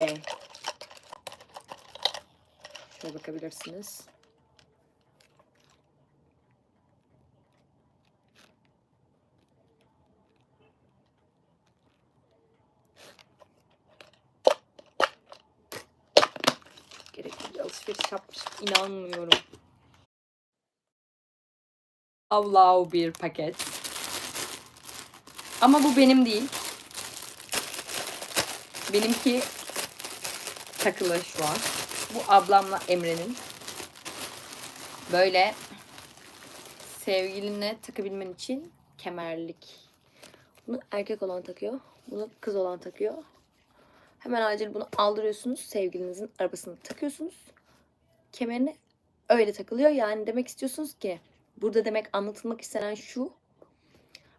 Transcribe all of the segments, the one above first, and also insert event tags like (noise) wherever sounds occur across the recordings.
Şöyle bakabilirsiniz. Gerekli alışveriş yapmışım. İnanmıyorum. Avlav bir paket. Ama bu benim değil. Benimki takılı şu an. Bu ablamla Emre'nin. Böyle sevgiline takabilmen için kemerlik. Bunu erkek olan takıyor. Bunu kız olan takıyor. Hemen acil bunu aldırıyorsunuz. Sevgilinizin arabasına takıyorsunuz. Kemerini öyle takılıyor. Yani demek istiyorsunuz ki burada demek anlatılmak istenen şu.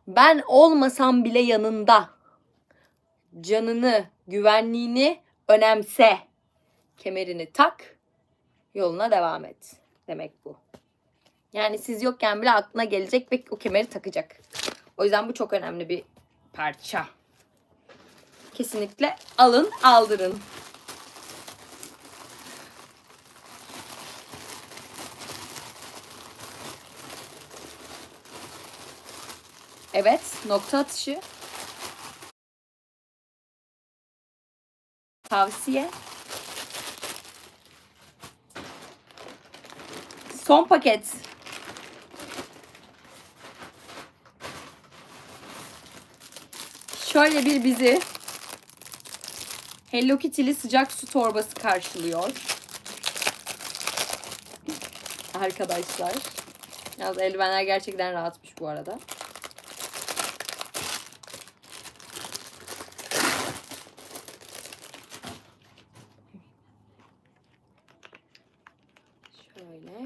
Ben olmasam bile yanında. Canını, güvenliğini önemse. Kemerini tak. Yoluna devam et. Demek bu. Yani siz yokken bile aklına gelecek ve o kemeri takacak. O yüzden bu çok önemli bir parça. Kesinlikle alın, aldırın. Evet, nokta atışı. Tavsiye. Son paket. Şöyle bir bizi Hello Kitty'li sıcak su torbası karşılıyor. Arkadaşlar. Yalnız eldivenler gerçekten rahatmış bu arada.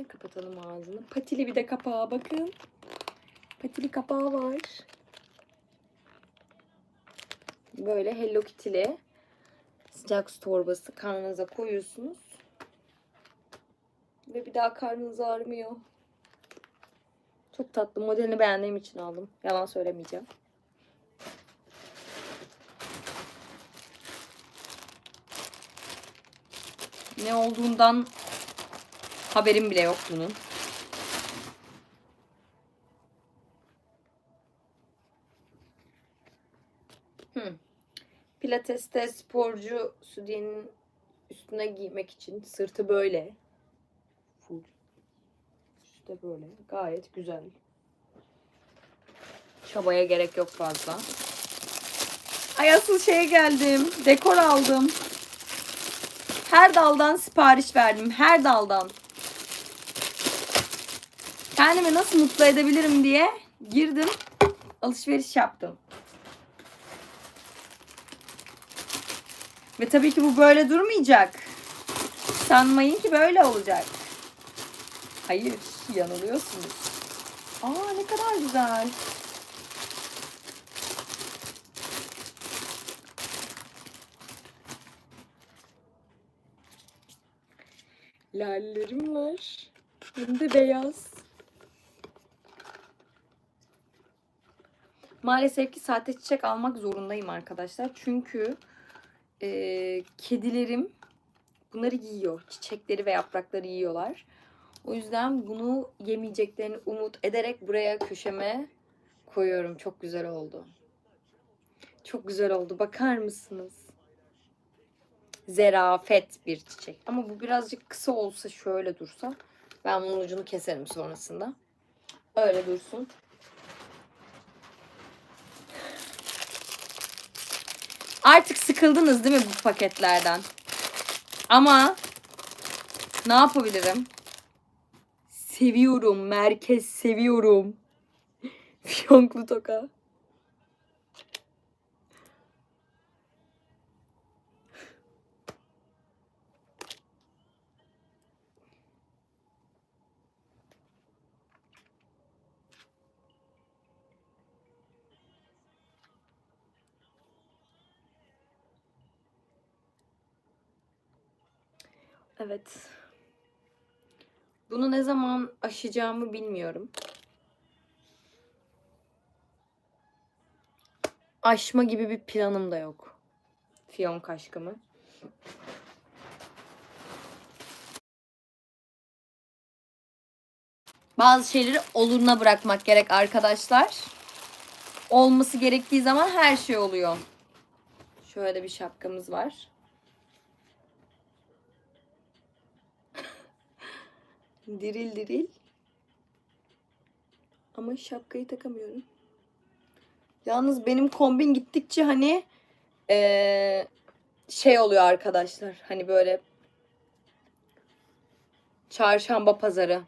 Kapatalım ağzını. Patili bir de kapağı bakın. Patili kapağı var. Böyle Hello Kitty'li sıcak su torbası karnınıza koyuyorsunuz. Ve bir daha karnınız ağrımıyor. Çok tatlı. Modelini beğendiğim için aldım. Yalan söylemeyeceğim. Ne olduğundan haberim bile yok bunun. Hmm. Pilates'te sporcu sütyenin üstüne giymek için sırtı böyle. Full. İşte böyle. Gayet güzel. Çabaya gerek yok fazla. Ay asıl şeye geldim. Dekor aldım. Her daldan sipariş verdim. Her daldan. Kendimi nasıl mutlu edebilirim diye girdim. Alışveriş yaptım. Ve tabii ki bu böyle durmayacak. Sanmayın ki böyle olacak. Hayır, yanılıyorsunuz. Aa ne kadar güzel. Lallerim var. Hem de beyaz. Maalesef ki sahte çiçek almak zorundayım arkadaşlar. Çünkü e, kedilerim bunları yiyor. Çiçekleri ve yaprakları yiyorlar. O yüzden bunu yemeyeceklerini umut ederek buraya köşeme koyuyorum. Çok güzel oldu. Çok güzel oldu. Bakar mısınız? Zerafet bir çiçek. Ama bu birazcık kısa olsa şöyle dursa ben bunun ucunu keserim sonrasında. Öyle dursun. Artık sıkıldınız değil mi bu paketlerden? Ama ne yapabilirim? Seviyorum. Merkez seviyorum. (laughs) Fiyonklu toka. Evet. Bunu ne zaman aşacağımı bilmiyorum. Aşma gibi bir planım da yok. Fiyonk aşkımı. Bazı şeyleri oluruna bırakmak gerek arkadaşlar. Olması gerektiği zaman her şey oluyor. Şöyle bir şapkamız var. Diril diril. Ama şapkayı takamıyorum. Yalnız benim kombin gittikçe hani eee, şey oluyor arkadaşlar. Hani böyle çarşamba pazarı.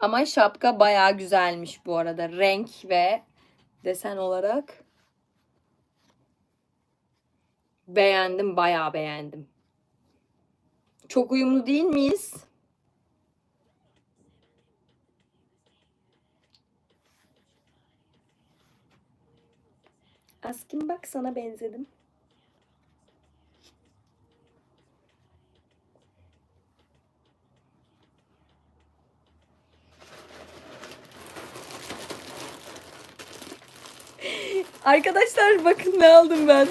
Ama şapka bayağı güzelmiş bu arada. Renk ve desen olarak beğendim, bayağı beğendim. Çok uyumlu değil miyiz? Askin bak sana benzedim. Arkadaşlar bakın ne aldım ben.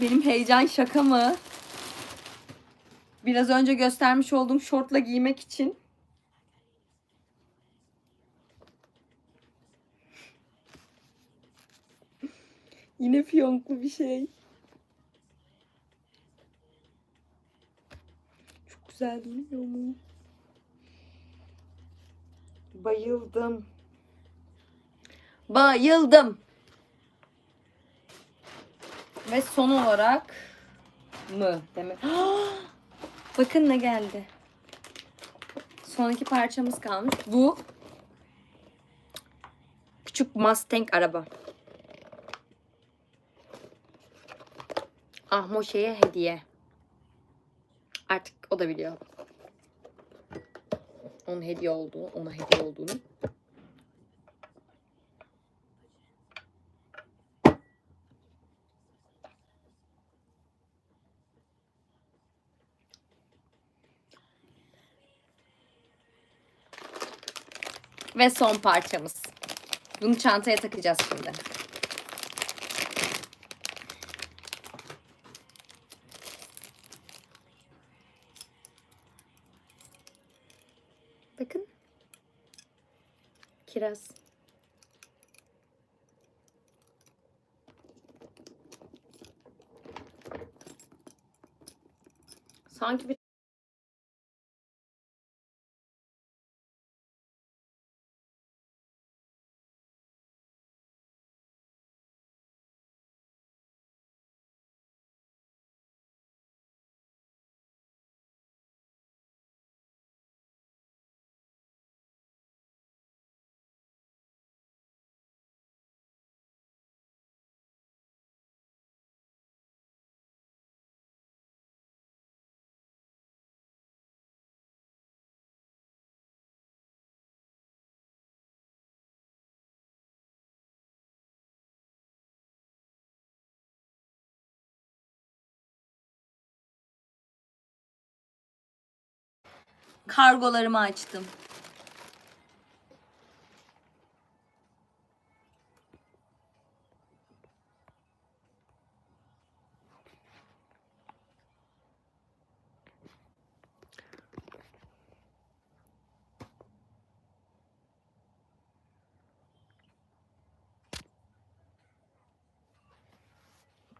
Benim heyecan şaka mı? Biraz önce göstermiş olduğum şortla giymek için. Yine fiyonklu bir şey. Çok güzel durmuyor mu? Bayıldım. Bayıldım. Ve son olarak mı demek? (gasps) Bakın ne geldi. Son iki parçamız kalmış. Bu küçük Mustang araba. Ahmoşe'ye hediye. Artık o da biliyor. Onun hediye olduğunu, ona hediye olduğunu. Ve son parçamız. Bunu çantaya takacağız şimdi. Bakın. Kiraz. Sanki bir kargolarımı açtım.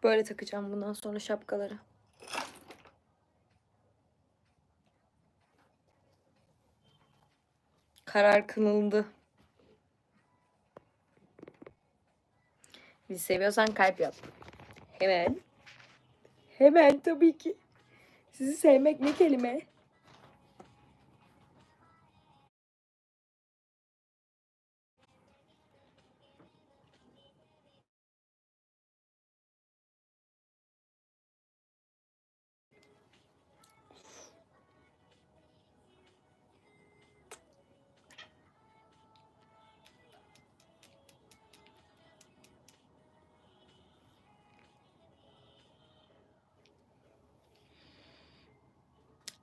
Böyle takacağım bundan sonra şapkaları. Karar kılındı. Bizi seviyorsan kalp yap. Hemen. Hemen tabii ki. Sizi sevmek ne kelime?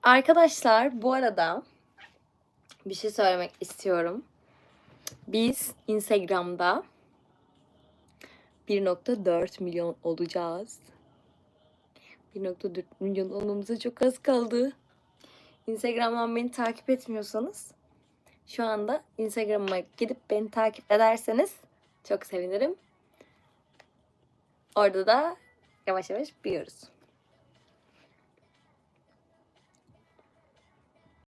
Arkadaşlar bu arada bir şey söylemek istiyorum. Biz Instagram'da 1.4 milyon olacağız. 1.4 milyon olmamıza çok az kaldı. Instagram'dan beni takip etmiyorsanız şu anda Instagram'ıma gidip beni takip ederseniz çok sevinirim. Orada da yavaş yavaş büyüyoruz.